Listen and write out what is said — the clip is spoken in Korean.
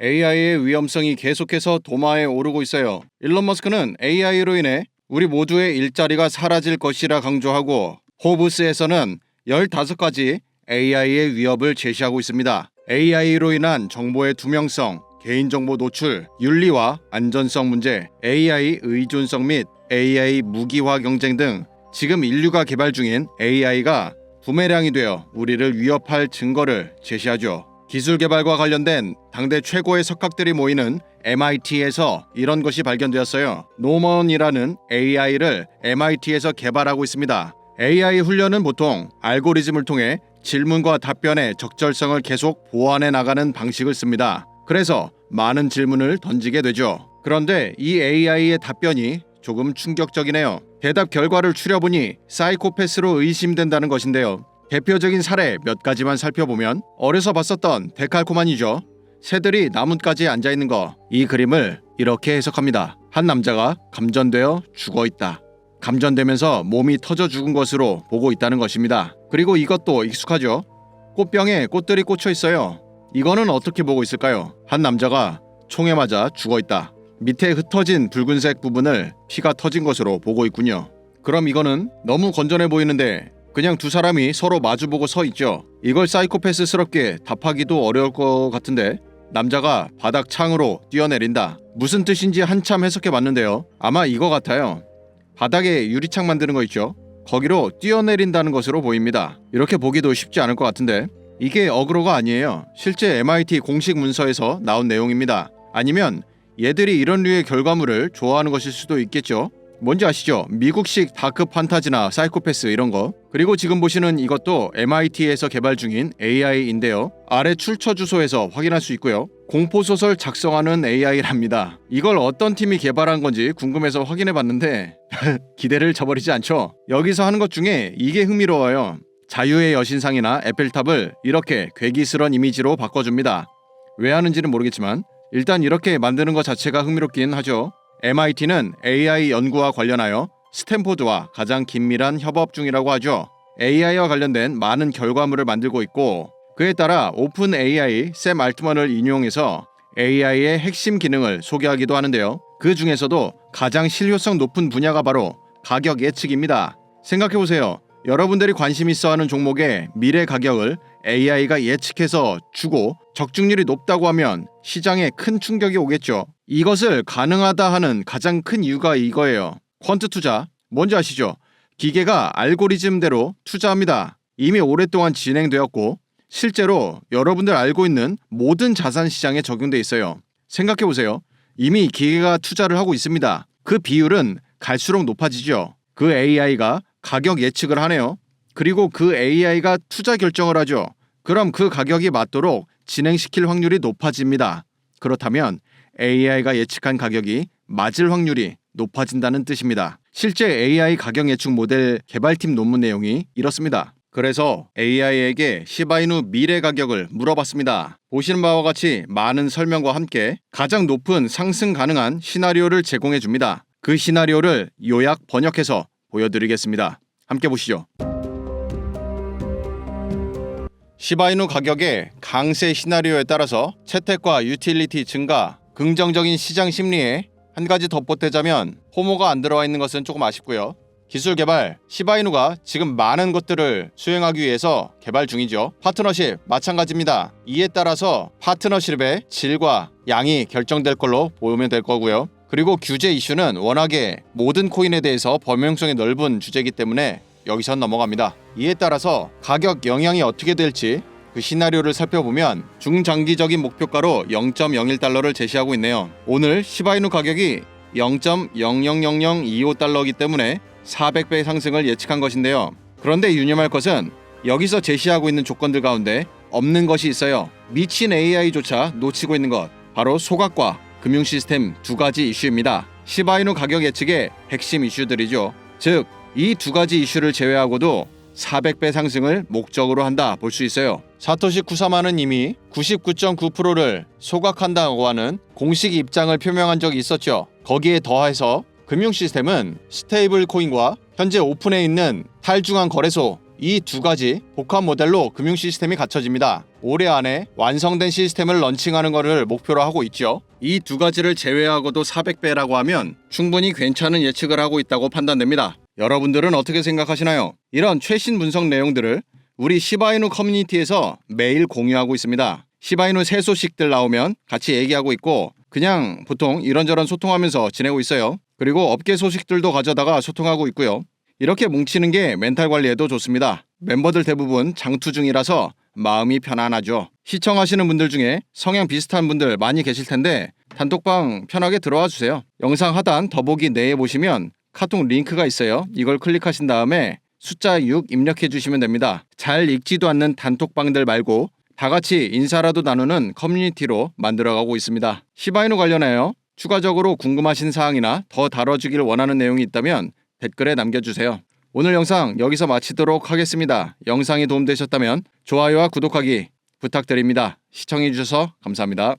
AI의 위험성이 계속해서 도마에 오르고 있어요. 일론 머스크는 AI로 인해 우리 모두의 일자리가 사라질 것이라 강조하고 호브스에서는 15가지 AI의 위협을 제시하고 있습니다. AI로 인한 정보의 투명성, 개인정보 노출, 윤리와 안전성 문제, AI 의존성 및 AI 무기화 경쟁 등 지금 인류가 개발 중인 AI가 부메랑이 되어 우리를 위협할 증거를 제시하죠. 기술 개발과 관련된 당대 최고의 석학들이 모이는 MIT에서 이런 것이 발견되었어요. 노먼이라는 AI를 MIT에서 개발하고 있습니다. AI 훈련은 보통 알고리즘을 통해 질문과 답변의 적절성을 계속 보완해 나가는 방식을 씁니다. 그래서 많은 질문을 던지게 되죠. 그런데 이 AI의 답변이 조금 충격적이네요. 대답 결과를 추려보니 사이코패스로 의심된다는 것인데요. 대표적인 사례 몇 가지만 살펴보면 어려서 봤었던 데칼코만이죠. 새들이 나뭇가지에 앉아 있는 거. 이 그림을 이렇게 해석합니다. 한 남자가 감전되어 죽어 있다. 감전되면서 몸이 터져 죽은 것으로 보고 있다는 것입니다. 그리고 이것도 익숙하죠. 꽃병에 꽃들이 꽂혀 있어요. 이거는 어떻게 보고 있을까요? 한 남자가 총에 맞아 죽어 있다. 밑에 흩어진 붉은색 부분을 피가 터진 것으로 보고 있군요. 그럼 이거는 너무 건전해 보이는데 그냥 두 사람이 서로 마주보고 서 있죠. 이걸 사이코패스스럽게 답하기도 어려울 것 같은데 남자가 바닥 창으로 뛰어내린다. 무슨 뜻인지 한참 해석해 봤는데요. 아마 이거 같아요. 바닥에 유리창 만드는 거 있죠. 거기로 뛰어내린다는 것으로 보입니다. 이렇게 보기도 쉽지 않을 것 같은데 이게 어그로가 아니에요. 실제 MIT 공식 문서에서 나온 내용입니다. 아니면 얘들이 이런 류의 결과물을 좋아하는 것일 수도 있겠죠. 뭔지 아시죠? 미국식 다크 판타지나 사이코패스 이런 거. 그리고 지금 보시는 이것도 MIT에서 개발 중인 AI인데요. 아래 출처 주소에서 확인할 수 있고요. 공포 소설 작성하는 AI랍니다. 이걸 어떤 팀이 개발한 건지 궁금해서 확인해 봤는데 기대를 저버리지 않죠. 여기서 하는 것 중에 이게 흥미로워요. 자유의 여신상이나 에펠탑을 이렇게 괴기스런 이미지로 바꿔줍니다. 왜 하는지는 모르겠지만 일단 이렇게 만드는 것 자체가 흥미롭긴 하죠. MIT는 AI 연구와 관련하여 스탠포드와 가장 긴밀한 협업 중이라고 하죠. AI와 관련된 많은 결과물을 만들고 있고 그에 따라 오픈 AI 샘 알트먼을 인용해서 AI의 핵심 기능을 소개하기도 하는데요. 그 중에서도 가장 실효성 높은 분야가 바로 가격 예측입니다. 생각해 보세요. 여러분들이 관심 있어 하는 종목의 미래 가격을 AI가 예측해서 주고 적중률이 높다고 하면 시장에 큰 충격이 오겠죠. 이것을 가능하다 하는 가장 큰 이유가 이거예요. 퀀트 투자. 뭔지 아시죠? 기계가 알고리즘대로 투자합니다. 이미 오랫동안 진행되었고 실제로 여러분들 알고 있는 모든 자산 시장에 적용돼 있어요. 생각해 보세요. 이미 기계가 투자를 하고 있습니다. 그 비율은 갈수록 높아지죠. 그 AI가 가격 예측을 하네요. 그리고 그 AI가 투자 결정을 하죠. 그럼 그 가격이 맞도록 진행시킬 확률이 높아집니다. 그렇다면 AI가 예측한 가격이 맞을 확률이 높아진다는 뜻입니다. 실제 AI 가격 예측 모델 개발팀 논문 내용이 이렇습니다. 그래서 AI에게 시바이누 미래 가격을 물어봤습니다. 보시는 바와 같이 많은 설명과 함께 가장 높은 상승 가능한 시나리오를 제공해 줍니다. 그 시나리오를 요약 번역해서 보여드리겠습니다. 함께 보시죠. 시바이누 가격의 강세 시나리오에 따라서 채택과 유틸리티 증가, 긍정적인 시장 심리에 한 가지 덧보태자면 호모가 안 들어와 있는 것은 조금 아쉽고요. 기술 개발 시바이누가 지금 많은 것들을 수행하기 위해서 개발 중이죠. 파트너십 마찬가지입니다. 이에 따라서 파트너십의 질과 양이 결정될 걸로 보면 될 거고요. 그리고 규제 이슈는 워낙에 모든 코인에 대해서 범용성이 넓은 주제이기 때문에 여기선 넘어갑니다. 이에 따라서 가격 영향이 어떻게 될지 그 시나리오를 살펴보면 중장기적인 목표가로 0.01달러를 제시하고 있네요. 오늘 시바이누 가격이 0.000025달러이기 때문에 400배 상승을 예측한 것인데요. 그런데 유념할 것은 여기서 제시하고 있는 조건들 가운데 없는 것이 있어요. 미친 AI조차 놓치고 있는 것. 바로 소각과 금융 시스템 두 가지 이슈입니다. 시바이누 가격 예측의 핵심 이슈들이죠. 즉, 이 두 가지 이슈를 제외하고도 400배 상승을 목적으로 한다 볼 수 있어요. 사토시 쿠사마는 이미 99.9%를 소각한다고 하는 공식 입장을 표명한 적이 있었죠. 거기에 더해서 금융 시스템은 스테이블 코인과 현재 오픈해 있는 탈중앙 거래소 이 두 가지 복합 모델로 금융 시스템이 갖춰집니다. 올해 안에 완성된 시스템을 런칭하는 것을 목표로 하고 있죠. 이 두 가지를 제외하고도 400배라고 하면 충분히 괜찮은 예측을 하고 있다고 판단됩니다. 여러분들은 어떻게 생각하시나요? 이런 최신 분석 내용들을 우리 시바이누 커뮤니티에서 매일 공유하고 있습니다. 시바이누 새 소식들 나오면 같이 얘기하고 있고 그냥 보통 이런저런 소통하면서 지내고 있어요. 그리고 업계 소식들도 가져다가 소통하고 있고요. 이렇게 뭉치는 게 멘탈 관리에도 좋습니다. 멤버들 대부분 장투 중이라서 마음이 편안하죠. 시청하시는 분들 중에 성향 비슷한 분들 많이 계실 텐데 단톡방 편하게 들어와 주세요. 영상 하단 더보기 내에 보시면 카톡 링크가 있어요. 이걸 클릭하신 다음에 숫자 6 입력해 주시면 됩니다. 잘 읽지도 않는 단톡방들 말고 다 같이 인사라도 나누는 커뮤니티로 만들어가고 있습니다. 시바이누 관련하여 추가적으로 궁금하신 사항이나 더 다뤄주길 원하는 내용이 있다면 댓글에 남겨주세요. 오늘 영상 여기서 마치도록 하겠습니다. 영상이 도움되셨다면 좋아요와 구독하기 부탁드립니다. 시청해주셔서 감사합니다.